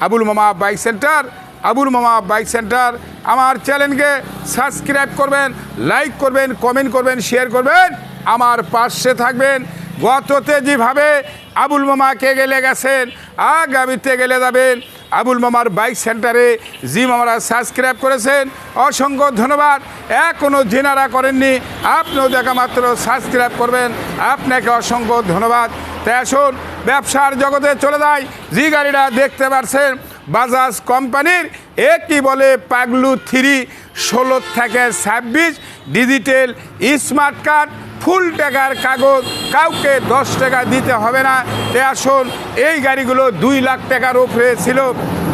আবুল মামা bike centre, Abul মামা bike centre. আমার চ্যানেলকে সাবস্ক্রাইব করবেন, লাইক করবেন, কমেন্ট করবেন, শেয়ার করবেন। আমার পাশে থাকবেন। গততে যেভাবে আবুল মামাকে গেলে গেছেন, আগামীতে গেলে যাবেন। আবুল মামার বাইক সেন্টারে জি মামারা সাবস্ক্রাইব করেছেন। অসংখ্য ধন্যবাদ। এখনও জেনারা করেননি। আপনিও দেখা মাত্র সাবস্ক্রাইব করবেন। আপনাকে অসংখ্য ধন্যবাদ। তাই আসুন ব্যবসার জগতে চলে যায়। জি গাড়িটা দেখতে পারছেন, বাজাজ কোম্পানির একটি বলে পাগলু থ্রি, ষোলো থেকে ছাব্বিশ ডিজিটাল স্মার্ট কার্ড, ফুল টাকার কাগজ, কাউকে দশ টাকা দিতে হবে না। আসুন, এই গাড়িগুলো দুই লাখ টাকার উপরে ছিল,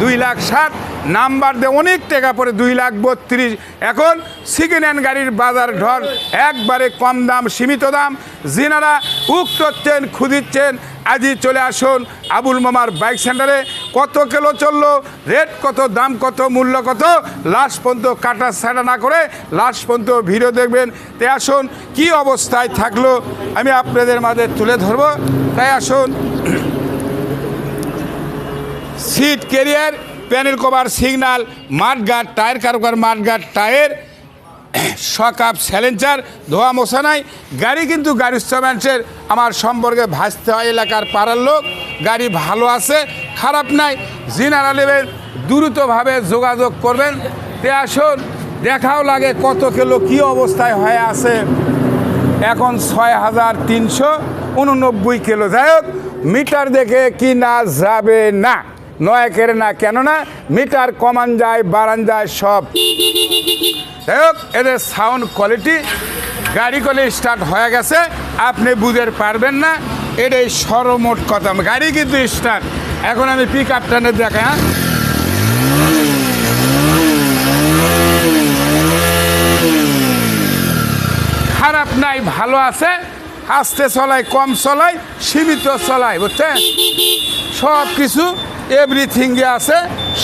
দুই লাখ ষাট নাম্বার দিয়ে অনেক টাকা পরে দুই লাখ বত্রিশ। এখন সেকেন্ড হ্যান্ড গাড়ির বাজার ঢল, একবারে কম দাম, সীমিত দাম। যিনারা উক্তচ্ছেন খুঁজিচ্ছেন, আজই চলে আসুন আবুল মামার বাইক সেন্টারে কত কিলো চলল রেট কত, দাম কত, মূল্য কত? লাস্ট পর্যন্ত কাটা ছাড়া না করে লাস্ট পর্যন্ত ভিডিও দেখবেন। তাই আসুন, কি অবস্থায় থাকল, আমি আপনাদের মাঝে তুলে ধরবো। তাই আসুন seat carrier panel cover, signal mudguard tyre কারুকার mudguard tyre, সকাপ স্যালেঞ্চার ধোয়া মশা নাই। গাড়ি কিন্তু গাড়ির মানুষের আমার সম্পর্কে ভাসতে হয় এলাকার পাড়ার লোক। গাড়ি ভালো আছে, খারাপ নাই। জিনারা নেবেন দ্রুতভাবে যোগাযোগ করবেন। তে আসুন, দেখাও লাগে কত কিলো কী অবস্থায় হয়ে আছে। এখন ছয় হাজার তিনশো উননব্বই কিলো। যাই হোক, মিটার দেখে কিনা যাবে না। নয় কেড়ে না, কেননা মিটার কমান যায়, বাড়ান যায় সব। হোক, এদের সাউন্ড কোয়ালিটি গাড়ি করে স্টার্ট হয়ে গেছে। আপনি বুঝতে পারবেন না, এটাই সরমোট কথা। গাড়ি কিন্তু স্টার্ট এখন আমি পিক আপ টানে দেখা হ্যাঁ। খারাপ নাই, ভালো আছে। আস্তে চলাই, কম চলাই, সীমিত চলাই, বুঝছেন? সব কিছু এভরিথিংয়ে আছে,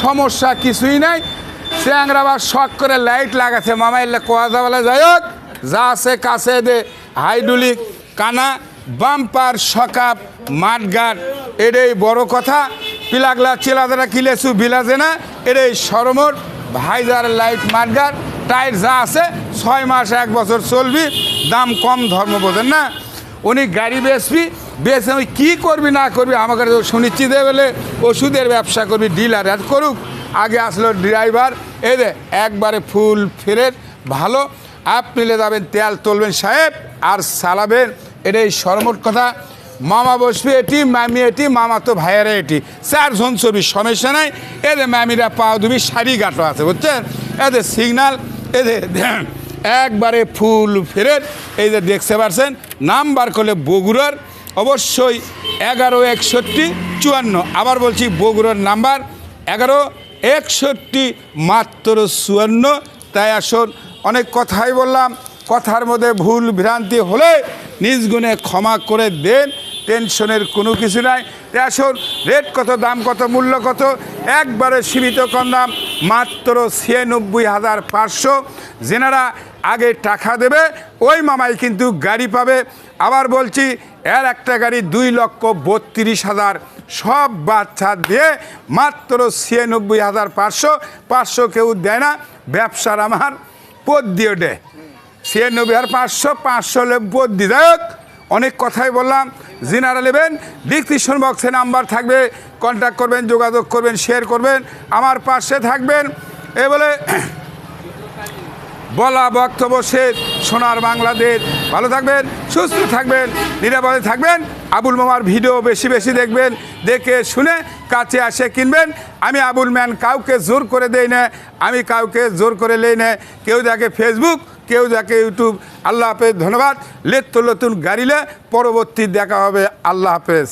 সমস্যা কিছুই নাই। চ্যাংরা আবার শখ করে লাইট লাগাছে মামা এলে যাওয়ালে যাই হোক, যা আছে কাছে দে। হাইড্রোলিক কানা, বাম্পার, সকাপ মাঠগাট এটাই বড় কথা। পিলাগলা, চিলাদারা কিলেছু বিলাজে না, এটাই সরমোট ভাইজার লাইট মাঠগাট টায়ার যা আছে, ছয় মাস এক বছর চলবি, দাম কম ধর্ম বোঝেন না। উনি গাড়ি বেচবি বেচে আমি কী করবি, না করবি আমাকে তো শুনিচ্ছি দে বলে ওষুধের ব্যবসা করবি, ডিলার আর করুক। আগে আসলো ড্রাইভার, এই দে একবারে ফুল ফেরের, ভালো। নিলে যাবেন, তেল তুলবেন, সাহেব, আর চালাবেন এটাই সরমোট কথা। মামা বসবে এটি, মামি এটি, মামা তো ভাইয়েরা এটি। স্যার চারজন ছবি, সমস্যা নাই। এদের মামিরা পা দুবি শাড়ি গাটো আছে, বুঝছেন? এদের সিগনাল এদের একবারে ফুল ফেরের, এই যে দেখতে পারছেন, নাম্বার করলে বগুড়ার। অবশ্যই এগারো, একষট্টি, চুয়ান্ন। আবার বলছি বগুড়ার নাম্বার, এগারো, একষট্টি, মাত্র চুয়ান্ন। তাই আসুন, অনেক কথাই বললাম, কথার মধ্যে ভুল ভ্রান্তি হলে নিজগুণে ক্ষমা করে দেন, টেনশনের কোনো কিছু নাই। আসুন রেট কত, দাম কত, মূল্য কত? একবারে সীমিত কম দাম, মাত্র ছিয়ানব্বই হাজার পাঁচশো। যেনারা আগে টাকা দেবে, ওই মামাই কিন্তু গাড়ি পাবে। আবার বলছি, এর একটা গাড়ি দুই লক্ষ বত্রিশ হাজার। সব বাচ্চা দিয়ে মাত্র ছিয়ানব্বই হাজার পাঁচশো। পাঁচশো কেউ দেয় না, ব্যবসার আমার পদ দিয়ে দেয় ছিয়ানব্বই হাজার পাঁচশো পাঁচশো হলে পদ দিয়ে। অনেক কথাই বললাম। জিনারা নেবেন ডিসক্রিপশন বক্সে নাম্বার থাকবে কন্ট্যাক্ট করবেন, যোগাযোগ করবেন শেয়ার করবেন, আমার পাশে থাকবেন। এ বলে বলা বক্তব্য শেষ। সোনার বাংলাদেশ। ভালো থাকবেন, সুস্থ থাকবেন, নিরাপদে থাকবেন। আবুল মামার ভিডিও বেশি বেশি দেখবেন, দেখে শুনে কাছে আসে কিনবেন। আমি আবুল ম্যান, কাউকে জোর করে দেই না, আমি কাউকে জোর করে লেই না। কেউ দেখে ফেসবুক কেউ দেখে ইউটিউব আল্লাহ হাফেজ ধন্যবাদ। লেত নতুন গাড়িলে পরবর্তী দেখা হবে। আল্লাহ হাফেজ।